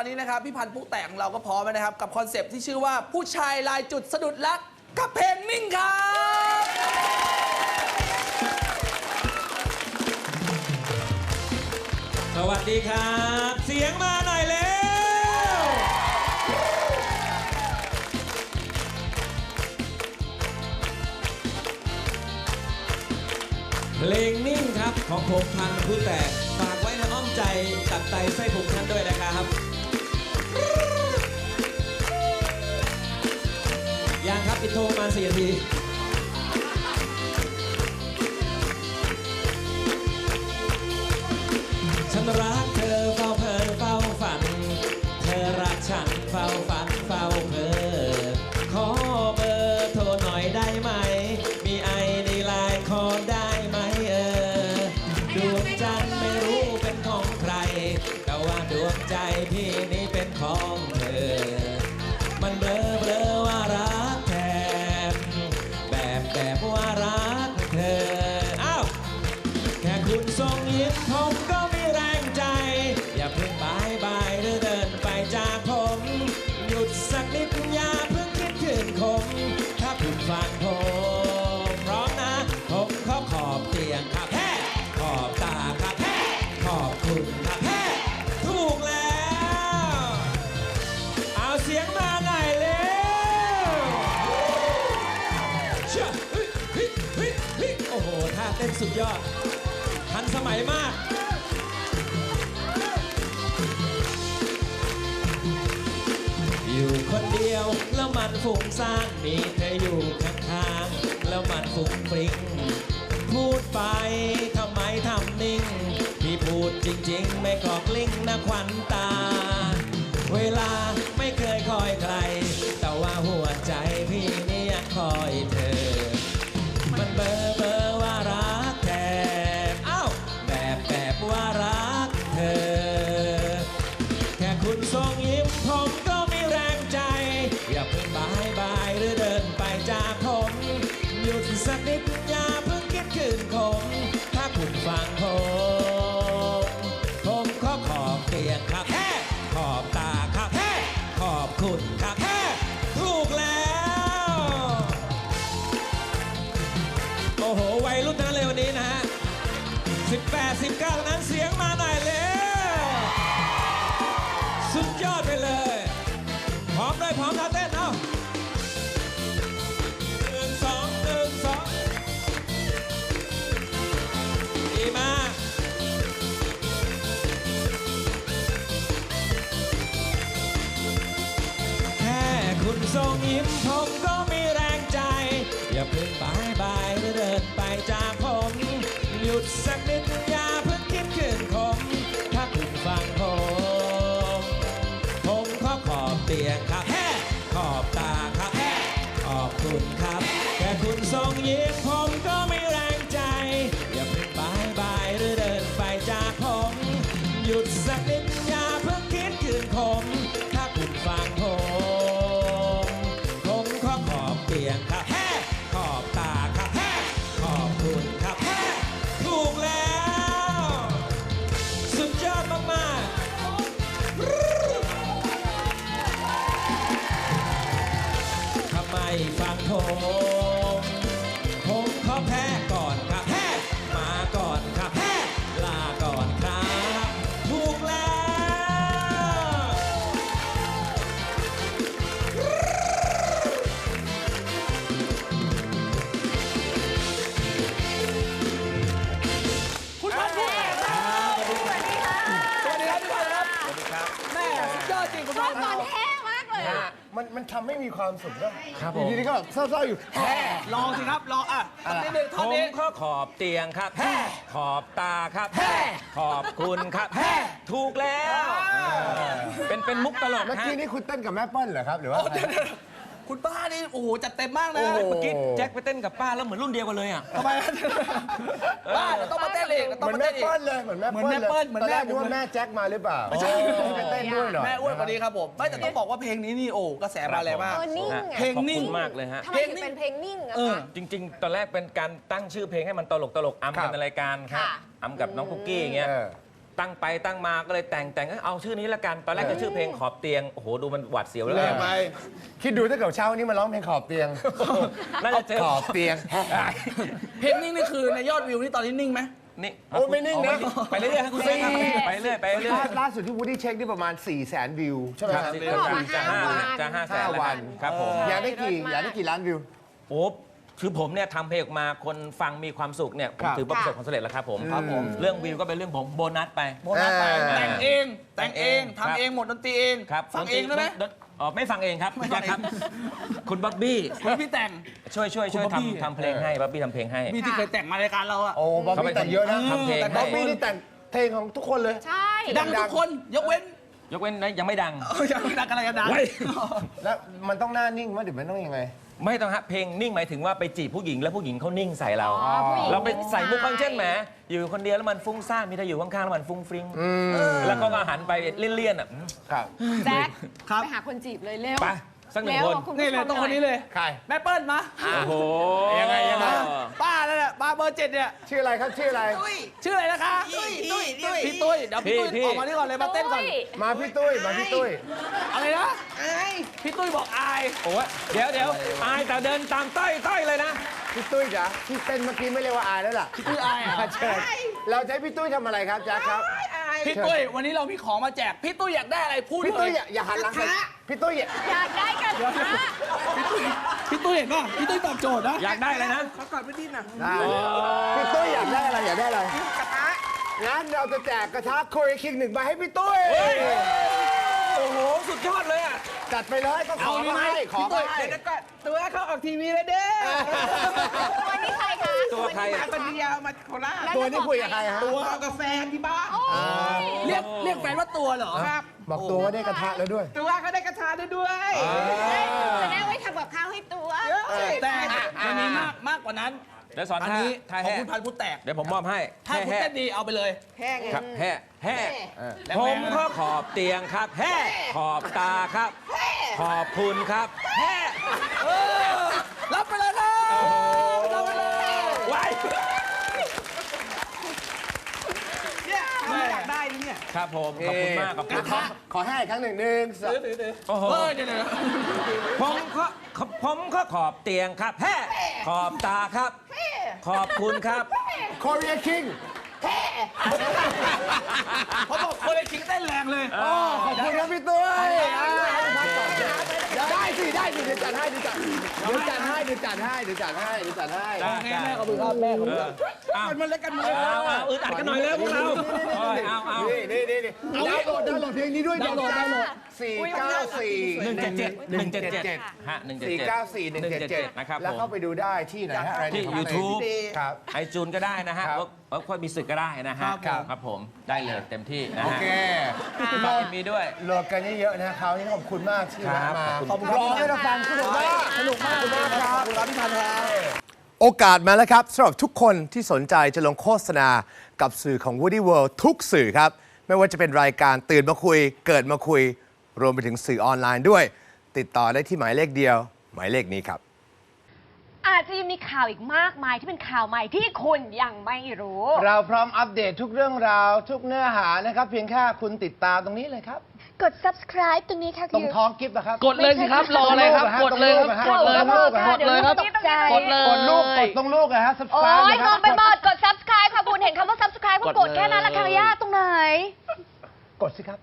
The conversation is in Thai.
ตอนนี้นะครับพี่พันธุ์ปุ๊แตกของเราก็พร้อมแล้วนะครับ กับคอนเซปต์ที่ชื่อว่าผู้ชายลายจุดสะดุดรักกับเพลงนิ่งครับสวัสดีครับ เสียงมาหน่อยเร็วเพลงนิ่งครับของผมพันธุ์ผู้แตกฝากไว้ในอ้อมใจตับไตไส้พุงท่านด้วยนะครับ ยังครับปิ สุดยอด ทันสมัยมากอยู่คนเดียวแล้วมันฟุ้งซ่านมีเธออยู่ข้างๆแล้วมันฟุ้งฟริ้งพูดไปทำไมทำนิ่งที่พูดจริงๆ ไม่กอกลิ้งนะควันตา เวลาไม่เคยคอยใคร แต่ว่าหัวใจ คุณส่งยิ้มผมก็มีแรงใจ อย่าเพิ่งบายบายหรือเดินไปจากผมหยุดสักนิดอย่าเพิ่งคิดคืนคงถ้าคุณฟังผมผมขอขอบเตียงครับแค่ขอบตาครับแค่ขอบคุณครับแค่ถูกแล้ว โอ้โหวัยรุ่นทั้งนั้นเลยวันนี้นะฮะ18 19นั้นเสียงมาหน่อยเร็ว เพิ่งบายบายหรือเดินไปจากผม หยุดสักนิดอย่าเพิ่งคิดขึ้นผม ถ้าคุณฟังผม ผมขอขอบเตียงครับแฮ่ขอบตาครับแฮ่ขอบคุณครับ แค่คุณส่งยิ้มผมก็มี ผมผมขอแพ้ก่อนครับแพ้มาก่อนครับแพ้ลาก่อนครับ ถูกแล้ว คุณพันธุ์ปุ๊แตกครับสวัสดีครับพี่พันธุ์ครับสวัสดีครับแม่สุดยอดจริงคุณชพัอนบธุ์ตอนแห้มากเลยอะ มันมันทำให้มีความสุขด้วยครับอผมยู่ดีๆก็แบบเศร้าๆอยู่แฮ่ลองสิครับลองอะท่อนนี้หนึ่งผท่อนมนี้ขอขอบเตียงครับแพ้ขอบตาครับแพ้ขอบคุณครับแพ้ถูกแล้ว เป็นเป็นมุกตลกเมื่อฮะ กี้นี่คุณเต้นกับแม่เปิ้ลเหรอครับหรือว่าโอ้เดี๋ยวๆ คุณป้านี่โอ้โหจัดเต็มมากนะโอ้โหเมื่อกี้แจ็คไปเต้นกับป้าแล้วเหมือนรุ่นเดียวกันเลยอะทำไมป้าเดี๋ยวต้องมาเต้นอีกเดี๋ยวเหต้องมือนมาแม่เต้นอีก เปิ้ลเลยเหมือนแม่เหมือนแม่เปิ้ลเหมือนตอนแรกแม่ นึกว่าผมเลยแม่แจ็คมาหรือเปล่าไม่ใช่ให้เต้นด้วยหน่อยแม่อ้วนกว่านี้ครับผมไม่แต่ต้องบอกว่าเพลงนี้นี่โอ้กระแสมาแรงมาก เออนิ่งฮะอะเพลงนิ่ง ขอบคุณมากเลยฮะ ทำไมถึงเป็นเพลงนิ่งอะเออ คะ จริง ๆ ตอนแรกเป็นการตั้งชื่อเพลงให้มันตลกตลกๆอัมครักับนในรายการค่ะอัมกับน้องคุกกี้อย่างเงี้ย เออ ตั้งไปตั้งมาก็เลยแต่งแต่งเอ้ยเอาชื่อนี้ละกัน ตอนแรกจะชื่อเพลงขอบเตียง โอ้โห ดูมันหวาดเสียวแล้วแรงไปคิดดูถ้าเกิดเช้าวันนี้มาร้องเพลงขอบเตียง น่าจะเจอขอบเตียง เพลงนิ่งนี่คือในยอดวิวนี่ตอนนี้นิ่งไหมนี่โอ้ยไม่นิ่งนะ ไปเรื่อยๆครับคุณเต้ครับไปเรื่อยไปเรื่อยล่าล่าสุดที่วูดดี้เช็คนี่ประมาณ 4 0 0 0 0 0วิว ใช่ไหมครับครับสิออกมาจะห้าห้าวันจะห้าแสนห้าแล้ววันครับผม อยากได้กี่อยากได้กี่ล้านวิวโอ้ คือผมเนี่ยทำเพลงออกมาคนฟังมีความสุขเนี่ยผมครับถือว่าประสบความสำเร็จแล้วครับผมครับผมเรื่องวิวก็เป็นเรื่องผมโบนัสไป โบนัสไปอ่าแต่งเองแต่งเองครับ ทำเองหมดดนตรีเองครับฟังเองได้ไหมดนอ๋อไม่ฟังเองครับคุณแจ็คครับ คุณบ๊อบบี้คุณพี่แต่ง ช่วยช่วยช่วยคุณบ๊อบบี้ ทำทำเพลงให้บ๊อบบี้ทำเพลงให้ พี่ที่เคยแต่งมารายการเราอะโอ้บ๊อบเขาเป็บี้นแต่งเยอะนะทำเพลง แต่บ๊อบบี้นี่แต่งเพลงของทุกคนเลย ใช่ ดังทุกคนยกเว้นยกเว้นนะยังไม่ดัง เออยังไม่ดังอะไรกันดังเว้ยแล้วมันต้องหน้านิ่งมั้ยหรือมันต้องยังไง ไม่ต้องฮะเพลงนิ่งหมายถึงว่าไปจีบผู้หญิงแล้วผู้หญิงเขานิ่งใส่เรา อ๋อผู้หญิงเราไปใส่มุกข้างเช่นแหมอยู่คนเดียวแล้วมันฟุ้งซ่านมีแต่อยู่ข้างๆแล้วมันฟุ้งฟริ้งอืมแล้วก็หันไปเลี่ยนๆอะ ครับ แจ็คครับ ไปหาคนจีบเลยเร็วไปสักหนึ่งเร็วคนคุณนี่ผู้ชเลยมต้องคนนี้เลยใคร แม่เปิ้ลมาโอ้โหยังไงยังไง ป้านั่นแหละป้าเบอร์เจ็ดเนี่ยชื่ออะไรครับ ชื่ออะไร ชื่ออะไรนะคะตุ้ยตุ้ย ตุ้ยพี่ตุ้ยเดี๋ยวพี่ตุ้ยพี่ ออกมานี่ก่อนเลยมาเต้นก่อนมาพี่ตุ้ยมาพี่ตุ้ยอะไรนะพี่ตุ้ยบอกอายโอ้ยเดี๋ยวเดี๋ยวอายแต่เดินตามต้อยต้อยเลยนะ พี่ตุ้ยจ๋าที่เต้นเมื่อกี้ไม่เรียกว่าอายแล้วล่ะพี่ตุ้ยอายเหรอเชิญเราจะให้พี่ตุ้ยทำอะไรครับแจ๊คครับ พี่ตุ้ยวันนี้เรามีของมาแจกพี่ตุ้ยอยากได้อะไรพูดพี่เลตุ้ยยอย่าอย่าหันหลังไปพี่ตุ้ยอย่าอยากได้กันนะพี่ตุ้ยเห็นป่ะพี่ตุ้ยตอบโจทย์นะอยากได้อะไรนะได้พี่ตุ้ยอยากได้อะไรอยากได้อะไรกระทะ งั้นเราจะแจกกระทะโคเรคิงหนึ่งใบให้พี่ตุ้ยโอ้โห สุดยอดเลยอะ จัดไปเลยก็ขอมาให้ขอมาให้ตัวเขาออกทีวีเลยเด้อตัวนี้ใครคะตัวใครมาอะคนเดียวมาโคราชตัวนี้คุยกับใครฮะตัวเอากับแฟนที่บ้านเรียกเรียกแฟนว่าตัวเหรอครับบอกตัวว่าได้กระทะแล้วด้วย ตัวเขาได้กระทาด้วยด้วยจะได้ไว้ทำกับข้าวให้ตัวแต่มันมีมากมากกว่านั้น เดี๋ยวสอนอันท่านี้ท่าของแห่คุณพันธุ์พุทธแตก เดี๋ยวผมมอบให้ถ้าคุณแห่เต้นดีเอาไปเลย แห้ง ครับแห่แห่แล้วผมแม่ก็ขอบเตียงครับแห่ขอบตาครับ ขอบคุณครับแห่เออรับไปเลยครับรับไปเลยไว้เนี่ยเขาไม่อยากได้นี่เนี่ยครับผมขอบคุณมากขอบคุณขอขอให้อีกครั้งหนึ่งหนึ่งสองโอ้โหเออเดี๋ยวเดี๋ยวผมก็ขอบผมก็ขอบเตียงครับแห่ขอบตาครับ ขอบคุณครับโคเรียคิงเขาบอกคนเลยคิงเต้นแรงเลย ขอบคุณครับพี่ตุ้ย อ่าได้สิได้สิเดี๋ยวจัดให้เดี๋ยวจัดเดี๋ยวจัดให้เดี๋ยวจัดให้เดี๋ยวจัดให้เดี๋ยวจัดให้ได้โอเคแม่ขอบคุณครับแม่ขอบคุณครับเอากันมาเลยกันมาเลยเอาเอาอึดอัดกันหน่อยเร็วพวกเราโอ้ยเอาเอานี่นี่นี่นี่ดาวน์โหลดดาวน์โหลดเพลงนี้ด้วยดาวน์โหลดดาวน์โหลดสี่เก้าสี่หนึ่งเจ็ดเจ็ดหนึ่งเจ็ดเจ็ดฮะหนึ่งเจ็ดสี่เจ็ดเก้าสี่หนึ่งเจ็ดเจ็ดนะครับแล้วผมเข้าไปดูได้ที่ไหนฮะอะไรที่นะ YouTube ครับไอจูนก็ได้นะฮะครับเวิร์กเวิร์กพอยมีสึกก็ได้นะฮะครับครับผมได้เลยเต็มที่นะโอฮะเคฝากมีด้วยโหลดกันเยอะๆนะคราวนี้ขอบคุณมากที่ครัมาบขอบคุณร้องให้เราฟังสนุกมากสนุกมากคุณมากครับขอบคุณครับพี่พันธุ์ครับโอกาสมาแล้วครับสำหรับทุกคนที่สนใจจะลงโฆษณากับสื่อของ Woody World ทุกสื่อครับ ไม่ว่าจะเป็นรายการตื่นมาคุย เกิดมาคุย รวมไปถึงสื่อออนไลน์ด้วย ติดต่อได้ที่หมายเลขเดียว หมายเลขนี้ครับ อาจจะยังมีข่าวอีกมากมายที่เป็นข่าวใหม่ที่คุณยังไม่รู้ เราพร้อมอัปเดตทุกเรื่องราวทุกเนื้อหานะครับ เพียงแค่คุณติดตามตรงนี้เลยครับ กด subscribe ตรงนี้ค่ะตรงท้องกิฟต์นะครับ กดเลยสิครับ รออะไรครับ กดเลยครับ กดเลยครับ กดเลยครับตกใจกดเลย กดลูกกดตรงลูกนะฮะโอ้ subscribe ยนะคงรังไปหมด กด subscribe ค่ะคุณ เห็นคำว่า subscribe ก็กดแค่นั้นละค่ะย่าตรงไหน กดสิครับ